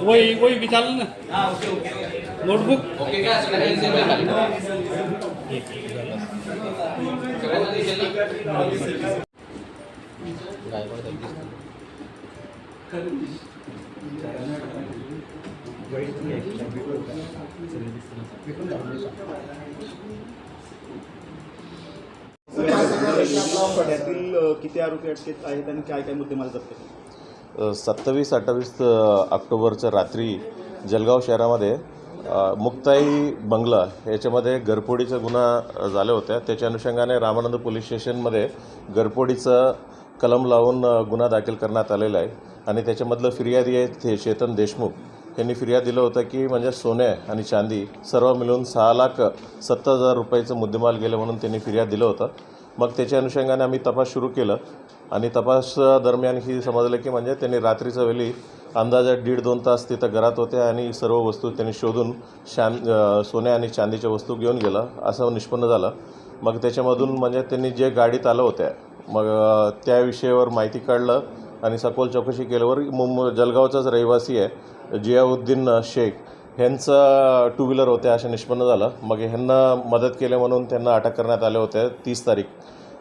वही वही भी चालेल ना नोटबुक त्यातील किती आरोपी अटकेत आहेत आणि काय काय मुद्दे मला जप्त केले सत्तावीस अठ्ठावीस ऑक्टोबरच्या रात्री जळगाव शहरामध्ये मुक्ताई बंगला याच्यामध्ये घरफोडीचा गुन्हा झाल्या होत्या. त्याच्या अनुषंगाने रामानंद पोलीस स्टेशनमध्ये घरपोडीचं कलम लावून गुन्हा दाखल करण्यात आलेला आहे. आणि त्याच्यामधलं फिर्यादी आहे ते चेतन देशमुख यांनी फिर्याद दिलं होतं की म्हणजे सोने आणि चांदी सर्व मिळून सहा लाख सत्तर हजार रुपयाचं मुद्देमाल गेलं म्हणून त्यांनी फिर्याद दिलं होतं. मग त्याच्या अनुषंगाने आम्ही तपास सुरू केलं. आणि तपास दरम्यान ही समजलं की म्हणजे त्यांनी रात्रीचं वेळी अंदाजात दीड दोन तास तिथं घरात होते आणि सर्व वस्तू त्यांनी शोधून शान सोन्या आणि चांदीच्या वस्तू घेऊन गेलं. असं निष्पन्न झालं. मग त्याच्यामधून म्हणजे त्यांनी जे गाडीत आलं होत्या मग त्या विषयावर माहिती काढलं आणि सखोल चौकशी केल्यावर मुंबई जलगावचाच रहिवासी आहे जियाउद्दीन शेख. ह्यांचं टू व्हीलर होत्या असं निष्पन्न झालं. मग ह्यांना मदत केले म्हणून त्यांना अटक करण्यात आल्या होत्या तीस तारीख.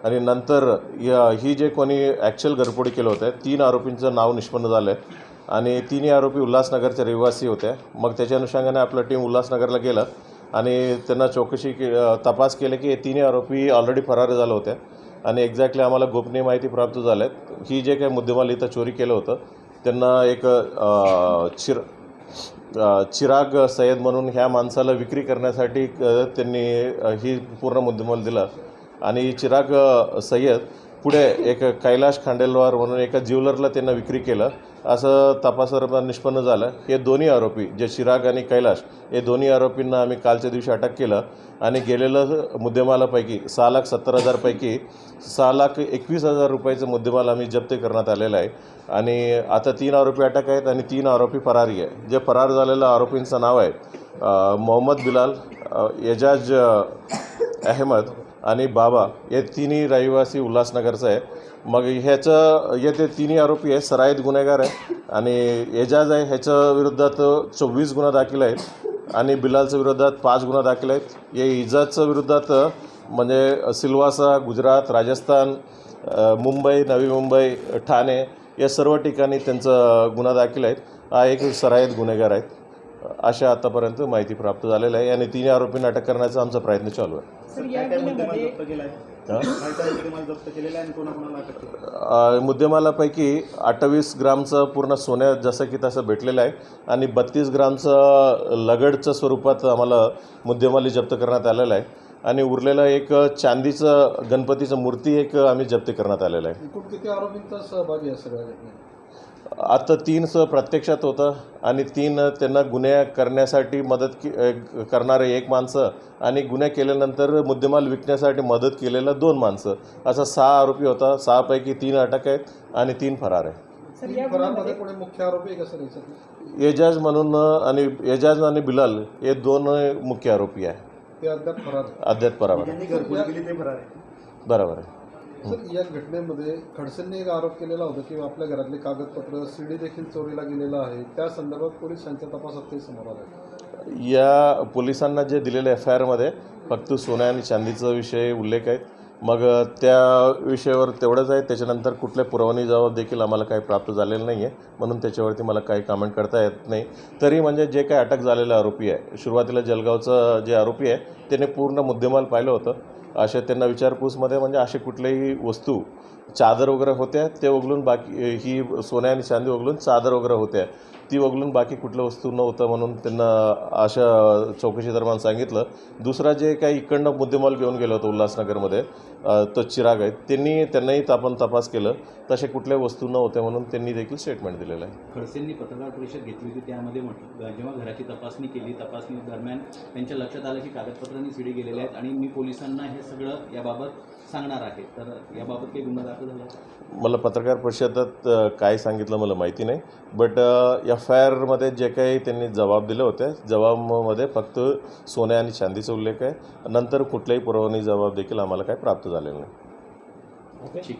आणि नंतर या ही जे कोणी ॲक्च्युअल घरफोडी केलं होतं तीन आरोपींचं नाव निष्पन्न झालं आहे आणि तिन्ही आरोपी उल्हासनगरचे रहिवासी होते. मग त्याच्या अनुषंगाने आपलं टीम उल्हासनगरला गेलं. आणि त्यांना चौकशी के तपास केले की हे तिन्ही आरोपी ऑलरेडी फरार झाले होते. आणि एक्झॅक्टली आम्हाला गोपनीय माहिती प्राप्त झाल्या ही जे काही मुद्देमाल इथं चोरी केलं होतं त्यांना एक शिर चिर चिराग सय्यद म्हणून ह्या माणसाला विक्री करण्यासाठी त्यांनी ही पूर्ण मुद्देमाल दिला. आणि चिराग सय्यद पुढे एक कैलाश खांडेलवार म्हणून एका ज्वेलरला त्यांना विक्री केलं. असं तपासादरम्यान निष्पन्न झालं. हे दोन्ही आरोपी जे चिराग आणि कैलाश हे दोन्ही आरोपींना आम्ही कालच्या दिवशी अटक केलं आणि गेलेलं मुद्देमालापैकी सहा लाख सत्तर हजारपैकी सहा लाख एकवीस हजार रुपयाचं मुद्देमाल आम्ही जप्त करण्यात आलेला आहे. आणि आता तीन आरोपी अटक आहेत आणि तीन आरोपी फरारी आहे जे फरार झालेल्या आरोपींचं नाव आहे मोहम्मद बिलाल एजाज अहमद आणि बाबा हे तिन्ही रहिवासी उल्हासनगरचं आहे. मग ह्याचं येथे ते तिन्ही आरोपी आहे सराईत गुन्हेगार आहे आणि एजाज आहे ह्याच्या विरुद्धात चोवीस गुन्हा दाखल आहेत आणि बिलालच्या विरोधात पाच गुन्हा दाखल आहेत. हे इजाजच्या विरुद्धात म्हणजे सिल्वासा गुजरात राजस्थान मुंबई नवी मुंबई ठाणे या सर्व ठिकाणी त्यांचं गुन्हा दाखल आहेत. हा एक सराईत गुन्हेगार आहेत. अशा आतापर्यंत माहिती प्राप्त झालेलं आहे. आणि तिन्ही आरोपींना अटक करण्याचा आमचा प्रयत्न चालू आहे. मुद्देमालापैकी अठ्ठावीस ग्रामचं पूर्ण सोन्या जसं की तसं भेटलेलं आहे. आणि बत्तीस ग्रामचं लगडच्या स्वरूपात आम्हाला मुद्देमाली जप्त करण्यात आलेलं आहे. आणि उरलेलं एक चांदीचं गणपतीचं मूर्ती एक आम्ही जप्त करण्यात आलेलं आहे. किती आरोपींचा सहभागी आहे सगळ्या आता तीन स प्रत्यक्षात होतं आणि तीन त्यांना गुन्हे करण्यासाठी मदत के करणारे एक माणसं आणि गुन्हे केल्यानंतर मुद्देमाल विकण्यासाठी मदत केलेलं दोन माणसं. असा सहा आरोपी होता. सहापैकी तीन अटक आहेत आणि तीन फरार आहे मुख्य आरोपी एजाज म्हणून आणि एजाज आणि बिलाल हे दोन मुख्य आरोपी आहे ते अद्याप फरार ते फरार आहे बरोबर आहे. सर या घटनेमध्ये खडसेंनी एक आरोप केलेला होता की आपल्या घरातले कागदपत्र सीडी देखील चोरीला गेलेलं आहे. त्या संदर्भात पोलिसांच्या तपासात ते समोर आलं. या पोलिसांना जे दिलेलं एफ आय आरमध्ये फक्त सोन्या आणि चांदीचा विषय उल्लेख आहे मग त्या विषयावर तेवढंच आहे. त्याच्यानंतर कुठल्या पुरवणी जबाब देखील आम्हाला काही प्राप्त झालेलं नाही आहे म्हणून त्याच्यावरती मला काही कमेंट करता येत नाही. तरी म्हणजे जे काही अटक झालेलं आरोपी आहे सुरुवातीला जलगावचं जे आरोपी आहे त्याने पूर्ण मुद्देमाल पाहिलं होतं. असे त्यांना विचारपूसमध्ये म्हणजे असे कुठल्याही वस्तू चादर वगैरे होत्या ते वगळून बाकी ही सोन्या आणि चांदी वगळून चादर वगैरे होत्या. ती वगळून बाकी कुठल्या वस्तू नव्हतं म्हणून त्यांना अशा चौकशी दरम्यान सांगितलं. दुसरा जे काही इकडनं मुद्देमाल घेऊन गेलं होतं उल्हासनगरमध्ये तो चिराग आहे त्यांनी त्यांनाही आपण तपास केलं. तसे कुठल्या वस्तू नव्हत्या म्हणून त्यांनी देखील स्टेटमेंट दिलेलं आहे. खडसेंनी पत्रकार परिषद घेतली होती त्यामध्ये म्हटलं जेव्हा घराची तपासणी केली तपासणी दरम्यान त्यांच्या लक्षात आलं की कागदपत्रांनी सीडी गेलेले आहेत आणि मी पोलिसांना हे सगळं याबाबत सांगणार आहे. तर याबाबत काही गुन्हा दाखल झाला मला पत्रकार परिषदेत काय सांगितलं मला माहिती नाही. बट एफ आय आरमध्ये जे काही त्यांनी जबाब दिले होते जबाबामध्ये फक्त सोन्या आणि चांदीचा उल्लेख आहे. नंतर कुठल्याही पुरवणी जबाब देखील आम्हाला काही प्राप्त झालेला नाही. ठीक.